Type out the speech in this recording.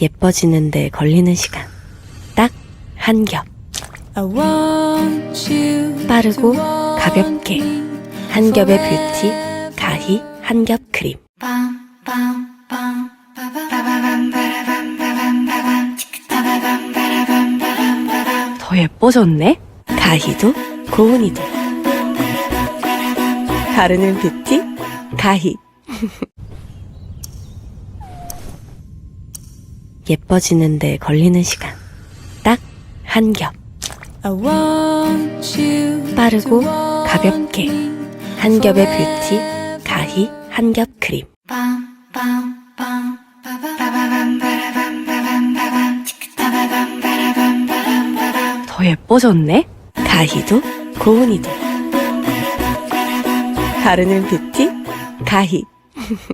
예뻐지는데 걸리는 시간. 딱 한 겹. 빠르고 가볍게 한 겹의 뷰티, 가히 한 겹 크림. 더 예뻐졌네? 가희도 고운이도. 바르는 뷰티, 가희. 예뻐지는데 걸리는 시간. 딱 한 겹. 빠르고 가볍게 한 겹의 뷰티, 가히 한 겹 크림. 더 예뻐졌네? 가희도 고운이도. 바르는 뷰티, 가희.